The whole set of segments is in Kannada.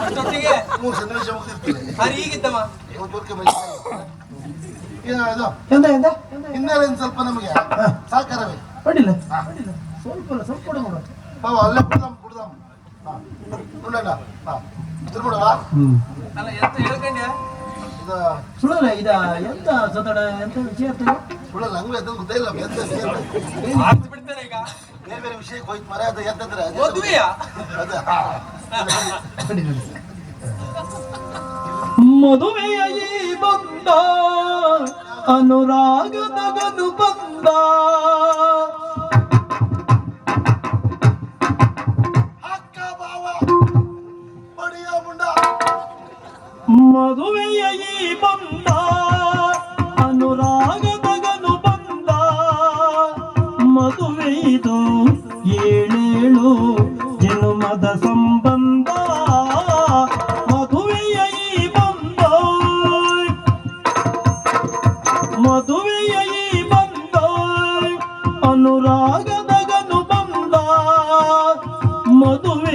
ಅಷ್ಟೊತ್ತಿಗೆ ಮೂರು ಸನ್ನಿವೇಶ ಮುಗಿದಿರ್ತದೆ ಹರಿ ಈಗಿದ್ದಮ್ಮ ಇವತ್ತು ಬರ್ಕೆ ಮೈ ಏನು ಇದು ಎಂತ ಎಂತ ಹಿನ್ನೆಲೆ ಒಂದು ಸ್ವಲ್ಪ ನಮಗೆ. ಸಾಕಾರವೇ? ಅಡ್ಡಿಲ್ಲ ಹಾ. ಸ್ವಲ್ಪ ಇಲ್ಲ, ಸ್ವಲ್ಪ ಕೊಡು ಮಗ ಬಾವ ಅಲ್ಲೇ ಕುಡ್ದಾಮ್ ಕುಡ್ದಾಮ್. ಹಾ. ನೋಡೋಣ ಹಾ. ತಿರ್ಕೊಡವಾ ಹ್ಮ್. ಅಲ್ಲ ಎಂತ ಹೇಳ್ಕೊಂಡ್ಯಾ ಇದು ಸುಳ್ಳಲ್ಲ ಇದ ಎಂತ ಸತಡ ಎಂತ ವಿಷಯ ಅಂತ ಸುಳ್ಳ ನಂಗೂ ಅದನ್ನು ಗೊತ್ತಿಲ್ಲ ಎಂತ ಬೇರೆ ಆರ್ಸಿ ಬಿಡ್ತೇನೆ ಈಗ. ಬೇರೆ ವಿಷಯಕ್ಕೆ ಹೋಯ್ತು ಮರ ಅದು ಎದ್ದಂದ್ರೆ ಮದುವೆಯ? ಮದುವೆಯ ಈ ಬಂದ ಅನುರಾಗದಗನು ಬಂದ.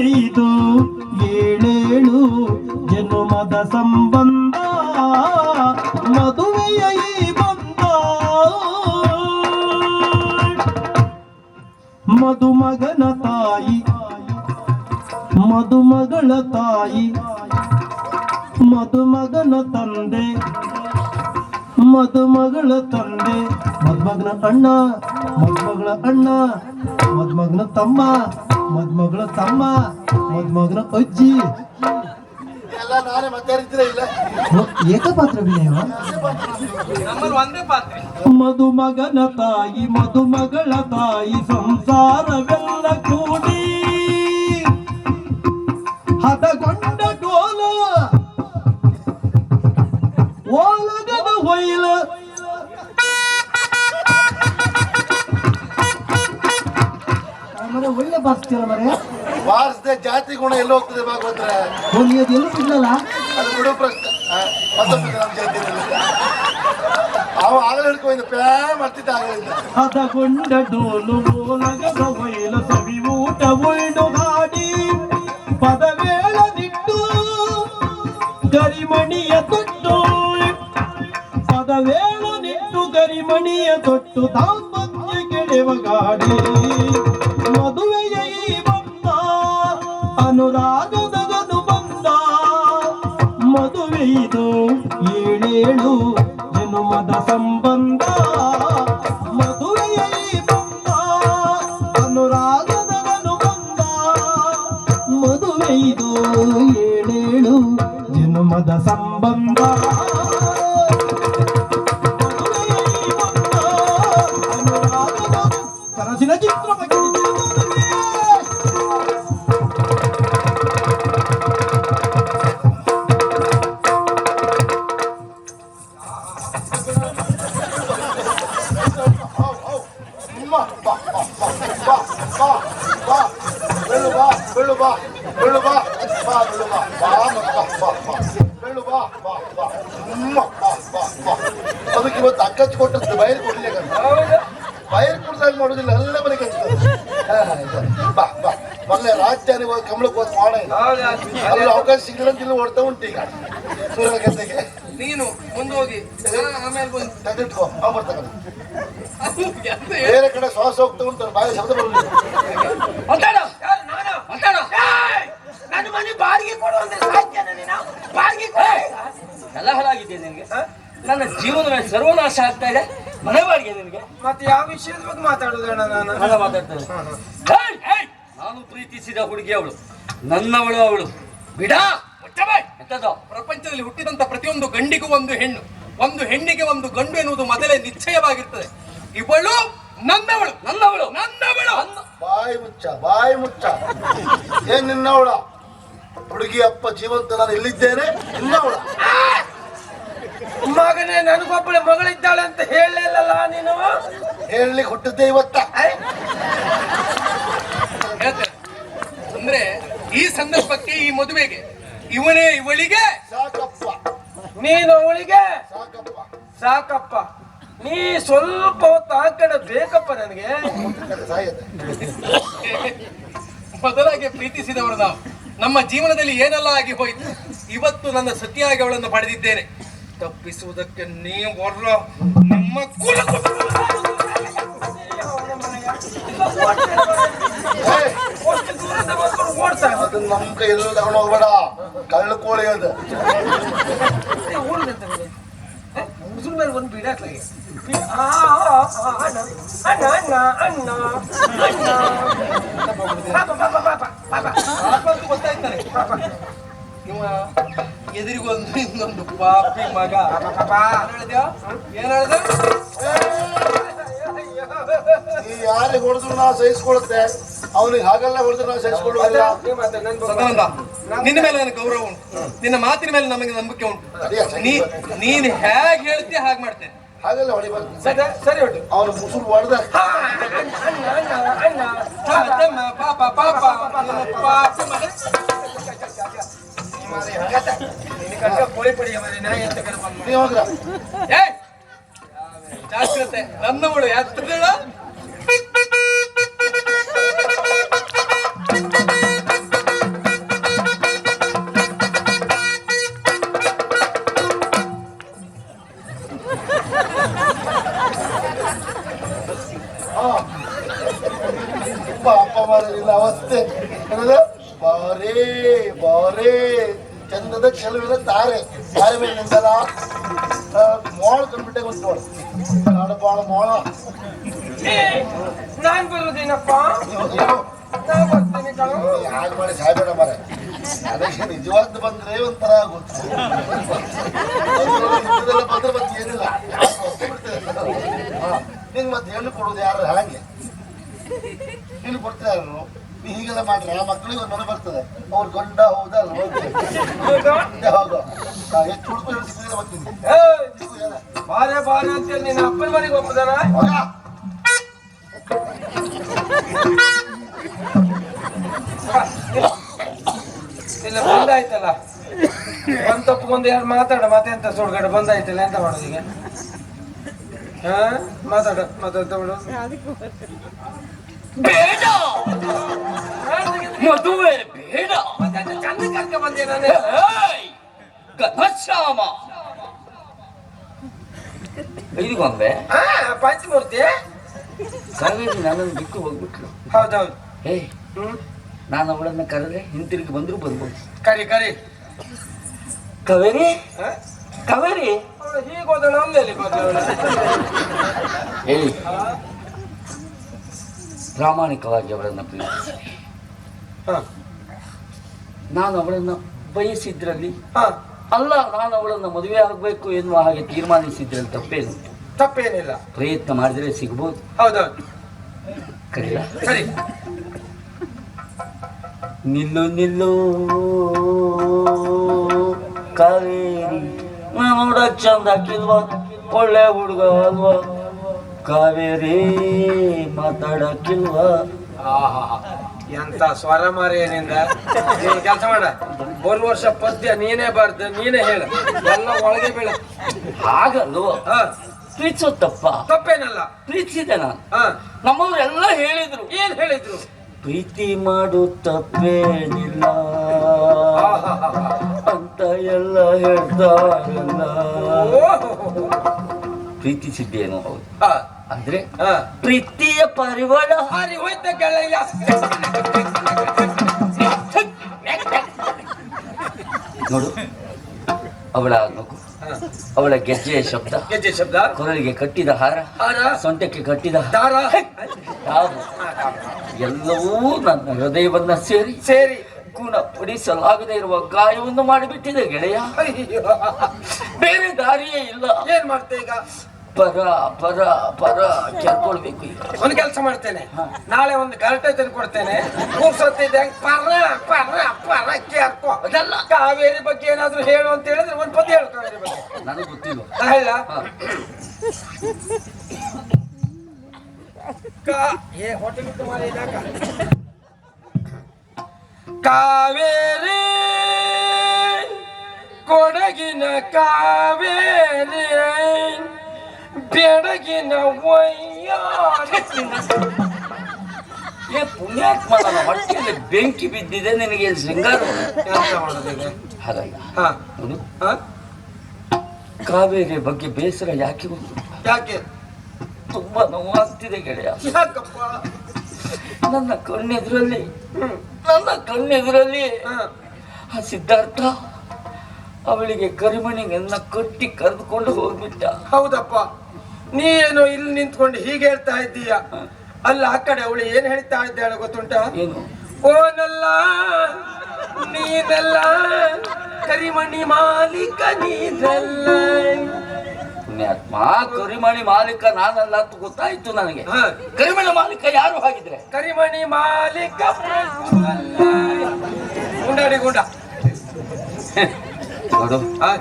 ಮದುವೆಯಿದು ಏಳೇಳು, ಜನುಮದ ಸಂಬಂಧ, ಮದುವೆಯ ಈ ಬಂದ ಮದುಮಗನ ತಾಯಿ, ಮದುಮಗಳ ತಾಯಿ, ಮದುಮಗನ ತಂದೆ, ಮದುಮಗಳ ತಂದೆ. ಮದುಮಗನ ಅಣ್ಣ, ಮದುಮಗಳ ಅಣ್ಣ, ಮದುಮಗನ ತಮ್ಮ. ಮದುಮಗಳ ತಮ್ಮ ಮದ್ಮಗಳು ಅಜ್ಜಿ. ಎಲ್ಲ ನಾನೇ ಮತ್ತೆ ಇದ್ರೆ ಇಲ್ಲ? ಏಕಪಾತ್ರ ಅಭಿನಯವ ನಮ್ಮಲ್ಲಿ ಒಂದೇ ಪಾತ್ರ. ಮದುಮಗಳ ತಾಯಿ ಮದುಮಗಳ ತಾಯಿ ಸಂಸಾರವೆಲ್ಲ ಕೂಡಿ. ಹದಗೊಂಡ ಡೋಲ. ಒಳ್ಳೆ ಬರ್ತೀರ ಮರೆ? ಬಾರಿಸದೆ ಜಾತಿ ಗುಣ ಎಲ್ಲ ಹೋಗ್ತದೆ ಭಾಗವತ್ರೆ ಎಲ್ಲೂ ಸಿಗ್ಲಲ್ಲ? ಅದು ಬಿಡು ಪ್ರಶ್ನೆ. ಆ, ನಮ್ಮ ಅವ ಆಗಲೇ ಹಿಡ್ಕೊಂಡು ಪ್ಯಾ ಮಾಡ್ತಿದ್ದ ಆಗಲಿಲ್ಲ ಹದಗೊಂಡ ಡೋಲು ಓಲಗದ ಹೊಯ್ಲ ಸವಿ ಊಟ ಉಯ್ದು ಗಾಡಿ ಗರಿಮಣಿಯ ತೊಟ್ಟು. ಪದವೇಳ ನಿಟ್ಟು ಗರಿಮಣಿಯ ತೊಟ್ಟು ದಾಂಪತ್ಯ ಕೆಡೆವ ಗಾಡಿ. ಬಂದ ಅನುರಾಗದಗನು ಬಂದ. ಮದುವೆಯಿದು ಏಳೇಳು ಜನುಮದ ಸಂಬಂಧ. ಮದುವೆಯ ಬಂದ ಅನುರಾಗದಗನು ಬಂದ. ಮದುವೆಯಿದು ಏಳೇಳು ಜನುಮದ ಸಂಬಂಧ. ಅದಕ್ಕೆ ಇವತ್ತು ಅಕ್ಕಚ್ಚಿ ಕೊಟ್ಟದ್ದು ಬಯಲು ಕೊಡ್ಲಿಕ್ಕೆ ಬಯಲು ಕುಡ್ದಾಗ ಮಾಡೋದಿಲ್ಲ ಎಲ್ಲ ಮನೆಗೆ ಬಾ ಬಾ ಮೊನ್ನೆ ರಾಜಧಾನಿ ಹೋಗಿ ಕಮಲಕ್ಕೆ ಹೋದ್ ಮಾಡ ಅಲ್ಲಿ ಅವಕಾಶ ಸಿಗಲಿಲ್ಲ ಅಂತ ಇಲ್ಲಿ ಓಡ್ತಾ ಉಂಟು ಈಗ ಸೂರ್ಯನ ಗದ್ದೆಗೆ ನೀನು ಮುಂದೋಗಿ ಆಮೇಲೆ ಬಂದು ತೆಗೆದಿಟ್ಕೋ ಅವ್ ಬರ್ತಾನೆ? ಬೇರೆ ಕಡೆ ಶ್ವಾಸ ಹೋಗ್ತಾ ಉಂಟು ಬಾಯಿ ಶಬ್ದ ಬರಲಿಲ್ಲ ನಾನಾ? ಏಯ್! ನನ್ನ ಮನೆ ಬಾಡಿಗೆ ಕೊಡು ಅಂದ್ರೆ ಸಾಧ್ಯನಾ ನೀನು? ಬಾಡಿಗೆ ಕೊಡು. ಎಲ್ಲ ಹಾಳಾಗಿದೆ ನಿನಗೆ ನನ್ನ ಜೀವನವೇ ಸರ್ವನಾಶ ಆಗ್ತಾ ಇದೆ ಮನೆ ಬಾಡಿಗೆ ನಿನಗೆ ಮತ್ತೆ ಯಾವ ವಿಷಯದ ಬಗ್ಗೆ ಮಾತಾಡುದಣ್ಣ ನಾನು ಹಣ ಮಾತಾಡ್ತೇನೆ! ನಾನು ಪ್ರೀತಿಸಿದ ಹುಡುಗಿ ಅವಳು ನನ್ನವಳು ಅವಳು ಬಿಡ. ಎಂತದ್ದು ಪ್ರಪಂಚದಲ್ಲಿ ಹುಟ್ಟಿದಂತ ಪ್ರತಿಯೊಂದು ಗಂಡಿಗೂ ಒಂದು ಹೆಣ್ಣು. ಒಂದು ಹೆಣ್ಣಿಗೆ ಒಂದು ಗಂಡು ಎನ್ನುವುದು ಮೊದಲೇ ನಿಶ್ಚಯವಾಗಿರ್ತದೆ. ಇವಳು ನನ್ನವಳು. ನನ್ನವಳು. ನನ್ನವಳು. ಬಾಯಿ ಮುಚ್ಚ ಬಾಯಿ ಮುಚ್ಚ. ಏನ್ ನಿನ್ನವಳ? ಹುಡುಗಿ ಅಪ್ಪ ಜೀವಂತ ನಾನು ಇಲ್ಲಿದ್ದೇನೆ ನಿನ್ನವಳ. ಮಗನೇ ನನಗೊಬ್ಬಳೆ ಮಗಳಿದ್ದಾಳೆ ಅಂತ ಹೇಳಲಿಲ್ಲಲ್ಲ ನೀನು? ಹೇಳಲಿಕ್ಕೆ ಹುಟ್ಟಿದ್ದೆ ಇವತ್ತ. ಹೇಳ್ತೇನೆ. ಅಂದ್ರೆ ಈ ಸಂದರ್ಭಕ್ಕೆ ಈ ಮದುವೆಗೆ ಇವನೇ ಇವಳಿಗೆ? ಸಾಕಪ್ಪ. ನೀನು ಅವಳಿಗೆ? ಸಾಕಪ್ಪ. ಸಾಕಪ್ಪ. ನೀ ಸ್ವಲ್ಪ ಹೊತ್ತು ಆ ಕಡೆ ಬೇಕಪ್ಪ ನನಗೆ. ಮೊದಲಾಗಿ ಪ್ರೀತಿಸಿದವರು ನಾವು. ನಮ್ಮ ಜೀವನದಲ್ಲಿ ಏನೆಲ್ಲ ಆಗಿ ಹೋಯಿತು? ಇವತ್ತು ನನ್ನ ಸತಿಯಾಗಿ ಅವಳನ್ನು ಪಡೆದಿದ್ದೇನೆ. ತಪ್ಪಿಸುವುದಕ್ಕೆ ನೀವು ಬರ್ರ ನಮ್ಮ ಕುಲ ಏಯ್, ಅದನ್ನ ನಮ್ ಕೈಯಲ್ಲಿ ತಗೊಂಡು ಹೋಗ್ಬೇಡ ಕಳ್ಳ ಕೋಳಿ ಅದು ಮೇಲೆ ಒಂದು ಬಿಡಾಕ್ಲಾಗೆ ಅಣ್ಣ ಅಣ್ಣ ಅಣ್ಣ ಅಣ್ಣ ಗೊತ್ತಾಯ್ತಾರೆ ಇವ ಎದುರಿಗೊಂದು ಇನ್ನೊಂದು ಪಾಪಿ ಮಗ? ಏನ್ ಹೇಳ್ದೆ? ನೀ ಯಾರಿಗೆ ಹೊಡೆದ್ರು ನಾವು ಸಹಿಸ್ಕೊಳ್ಳುತ್ತೆ? ಅವನಿಗೆ ಹಾಗೆಲ್ಲ ಹೊಡೆದ್ರು ನಾವು ಸಹಿಸ್ಕೊಳ್ಳುವುದಿಲ್ಲ. ಸದಾನಂದ ನಿನ್ನ ಮೇಲೆ ನನಗೆ ಗೌರವ ಉಂಟು. ನಿನ್ನ ಮಾತಿನ ಮೇಲೆ ನಮಗೆ ನಂಬಿಕೆ ಉಂಟು. ನೀ ನೀನ್ ಹೇಗ್ ಹೇಳ್ತೀಯ ಹಾಗೆ ಮಾಡ್ತೇನೆ. ಹಾಗೆಲ್ಲ ಹೊಡಿಬಾರ್ದು. ಸರಿ ಸರಿ ಅವನು ಮುಸುರು ಹೊಡೆದ. ಪಾಪ ಪಾಪ. ನಿನ್ನ ಪಾಪಿ. ಮಗ. ನಿನ್ನ ಕಟ್ಟ ಕೋಳಿ ಪಡಿ ಮನೆ ನಾಯಿ ಅಂತ ಕರ್ಕೊಂಡು ನೀ ಹೋಗ್ರ ಏಯ್! ಜಾಗ್ರತೆ ನನ್ನವಳು ಎತ್ತಗಳ ಹಾ ಪಾಪ ಮಾಡೋದಿಲ್ಲ ಅವಸ್ಥೆ. ಏನದ? ಬಾರೇ ಬಾರೇ. ಚಂದದ ಚೆಲುವಿನ ತಾರೆ. ತಾರೆ ಮೇಲೆ ನಿಂತಲ್ಲ. ಮೋಳ ಕಂಡ್ಬಿಟ್ಟೆ ಒಂದು ಮೋಳ ನಾಡು ಬಾಳ ಮೋಳ. ನಾನ್ ಬರೋದೇನಪ್ಪ ಮಾಡಿ ಸಾಯ್ಬೇಡ ಮಾರ ಅದಕ್ಕೆ ನಿಜವಾದ ಬಂದ್ರೆ ಒಂಥರ ಗೊತ್ತು ಬಂದ್ರೆ ಮತ್ತೆ ಏನಿಲ್ಲ. ನಿಂಗೆ ಮತ್ತೆ ಹೆಣ್ಣು ಕೊಡೋದು ಯಾರು? ಹಾಗೆ ನೀನು ಕೊಡ್ತಾ ನೀ ಹೀಗೆಲ್ಲ ಮಾಡ್ರೆ ಆ ಮಕ್ಕಳಿಗೆ ಒಂದು ಮನೆ ಬರ್ತದೆ. ಅವ್ರು ಗಂಡ ಹೌದಲ್ಲ ಎಷ್ಟು ಹುಡುಗರು ಸಿಕ್ಕಿದ್ರೆ ಬರ್ತೀನಿ? ಬಾರೆ ಬಾರೆ ಅಂತ ನಿನ್ನ ಅಪ್ಪನ ಮನೆಗೆ ಒಪ್ಪದಾನ ಇಲ್ಲ ಬಂದಾಯ್ತಲ್ಲ? ಬಂದ್ ತಪ್ಪಗೊಂದು ಯಾರು ಮಾತಾಡ? ಮತ್ತೆ ಎಂತ ಸುಡ್ಗಡೆ ಬಂದಾಯ್ತಲ್ಲ? ಎಂತ ಮಾಡೋದು ಈಗ? ಹಾ? ಮಾತಾಡ. ಮಾತಾಡ್ತಾ ಬಿಡು. ಬೇಡ. ಮದುವೆ ಬೇಡ. ಚಂದ ಕರ್ಕ ಬಂದೆ ನಾನು ಏಯ್! ಘನಶ್ಯಾಮ ಇದಕ್ಕೊಂದೆ ಪಂಚಮೂರ್ತಿ. ಕಾವೇರಿ ನನ್ನನ್ನು ಬಿಟ್ಟು ಹೋಗ್ಬಿಟ್ಲು. ಹೌದೌದು. ಹ್ಮ್. ನಾನು ಅವಳನ್ನ ಕರೆದ್ರೆ ಹಿಂತಿರುಗಿ ಬಂದ್ರು ಬರ್ಬೋದು ಕರಿ ಕರಿ. ಕಾವೇರಿ? ಕಾವೇರಿ? ಅವ್ಳು ಹೀಗೆ ಹೋದಳು ಅಲ್ಲೆಲ್ಲಿ ಹೋದಳು ಏಯ್ ಪ್ರಾಮಾಣಿಕವಾಗಿ ಅವರನ್ನು ಪ್ರೀತಿಸಿ. ಹಾ. ನಾನು ಅವಳನ್ನು ಬಯಸಿದ್ರಲ್ಲಿ ಹಾ. ಅಲ್ಲ ನಾನು ಅವಳನ್ನು ಮದುವೆ ಆಗಬೇಕು ಎನ್ನುವ ಹಾಗೆ ತೀರ್ಮಾನಿಸಿದ್ರಲ್ಲಿ ತಪ್ಪೇನು? ತಪ್ಪೇನಿಲ್ಲ. ಪ್ರಯತ್ನ ಮಾಡಿದರೆ ಸಿಗ್ಬೋದು. ಹೌದೌದು. ಸರಿ. ನಿಲ್ಲು ನಿಲ್ಲು ಕಾವೇರಿ. ನೋಡಕ್ಕೆ ನೋಡಕ್ ಚಂದ ಹಾಕಿಲ್ವಾ ಒಳ್ಳೆ ಹುಡುಗ ಅಲ್ವಾ. ಕಾವೇರಿ ಮಾತಾಡಕ್ಕಿಲ್ವ? ಎಂತ ಸ್ವರ ಮಾರೇನಿಂದ ನೀನ್ ಕೆಲಸ ಮಾಡ. ಒಂದು ವರ್ಷ ಪದ್ಯ ನೀನೇ ಬರ್ದು ನೀನೇ ಹೇಳು. ಎಲ್ಲ ಒಳಗೆ ಬೀಳ. ಹಾಗಲ್ವ? ಹಾ. ಪ್ರೀತಿಸೋ ತಪ್ಪ. ತಪ್ಪೇನಲ್ಲ. ಪ್ರೀತಿಸಿದೆ ನಾನು ನಮ್ಮವ್ರು ಎಲ್ಲ ಹೇಳಿದ್ರು. ಏನ್ ಹೇಳಿದ್ರು? ಪ್ರೀತಿ ಮಾಡು ತಪ್ಪೇನಿಲ್ಲ. ಅಂತ ಎಲ್ಲ ಹೇಳ್ತಾರಲ್ಲ ಪ್ರೀತಿಸಿದ್ದೇನು ಹೌದು. ಹಾ. ಅಂದ್ರೆ ಪ್ರೀತಿಯ ಪರಿವಾಳ ಹಾರಿ ಹೋಯ್ತ ಗೆಳೆಯ. ನೋಡು ಅವಳ ನೋಕು. ಅವಳ ಗೆಜ್ಜೆಯ ಶಬ್ದ. ಗೆಜ್ಜೆ ಶಬ್ದ. ಕೊರಳಿಗೆ ಕಟ್ಟಿದ ಹಾರ. ಹಾರ. ಸೊಂಟಕ್ಕೆ ಕಟ್ಟಿದ ಹಾರ ಎಲ್ಲವೂ ನನ್ನ ಹೃದಯವನ್ನ ಸೇರಿ ಸೇರಿ. ಗುಣಪಡಿಸಲಾಗದೇ ಇರುವ ಗಾಯವನ್ನು ಮಾಡಿಬಿಟ್ಟಿದೆ ಗೆಳೆಯ. ಬೇರೆ ದಾರಿಯೇ ಇಲ್ಲ. ಏನ್ ಮಾಡ್ತೇ ಈಗ? ಪರ ಪರ ಪರ ಕೇಳ್ಕೊಳ್ಬೇಕು ಈಗ. ಒಂದು ಕೆಲಸ ಮಾಡ್ತೇನೆ. ನಾಳೆ ಒಂದು ಗರಟೆ ತಂದು ಕೊಡ್ತೇನೆ. ಕೂರ್ಸತ್ತಿದ್ದೆ ಪರ ಪರ ಪರ ಕೇಳ್ಕೋ. ಅದೆಲ್ಲ ಕಾವೇರಿ ಬಗ್ಗೆ ಏನಾದ್ರು ಹೇಳು ಅಂತ ಹೇಳಿದ್ರೆ ಒಂದು ಪದ ಹೇಳು ಕಾವೇರಿ ಬಗ್ಗೆ. ನನಗೆ ಗೊತ್ತಿಲ್ಲ. ಹೇಳ. ಕಾವೇರಿ ಕೊಡಗಿನ ಕಾವೇರಿ. ವಯ್ಯಾರಿ ಏ ಪುಣ್ಯಾತ್ಮ ಮಾಡಲ್ಲ ಹೊಟ್ಟೆಯಲ್ಲಿ ಬೆಂಕಿ ಬಿದ್ದಿದೆ ನಿನಗೆ ಏನ್ ಶೃಂಗಾರ ಹಾ. ಕಾವೇರಿ ಬಗ್ಗೆ ಬೇಸರ ಯಾಕೆ ಗೊತ್ತು ಯಾಕೆ? ತುಂಬಾ ನೋವಾಗ್ತಿದೆ ಗೆಳೆಯ. ನನ್ನ ಕಣ್ಣೆದುರಲ್ಲಿ ನನ್ನ ಕಣ್ಣೆದುರಲ್ಲಿ ಆ ಸಿದ್ಧಾರ್ಥ ಅವಳಿಗೆ ಕರಿಮಣಿ ನನ್ನ ಕಟ್ಟಿ ಕರೆದುಕೊಂಡು ಹೋಗ್ಬಿಟ್ಟ. ಹೌದಪ್ಪ. ನೀನು ಇಲ್ಲಿ ನಿಂತ್ಕೊಂಡು ಹೀಗೆ ಹೇಳ್ತಾ ಇದ್ದೀಯ? ಅಲ್ಲ ಆ ಕಡೆ ಅವಳು ಏನ್ ಹೇಳ್ತಾ ಇದ್ದಾಳೆ ಗೊತ್ತುಂಟ? ಓನಲ್ಲ ನೀನಲ್ಲ ಕರಿಮಣಿ ಮಾಲೀಕ ನೀನಲ್ಲ. ಕರಿಮಣಿ ಮಾಲೀಕ ನಾನಲ್ಲ ಅಂತ ಗೊತ್ತಾಯ್ತು ನನಗೆ. ಕರಿಮಣಿ ಮಾಲೀಕ ಯಾರು ಹಾಗಿದ್ರೆ? ಕರಿಮಣಿ ಮಾಲೀಕ. ಗುಂಡಾಡಿ ಗುಂಡ.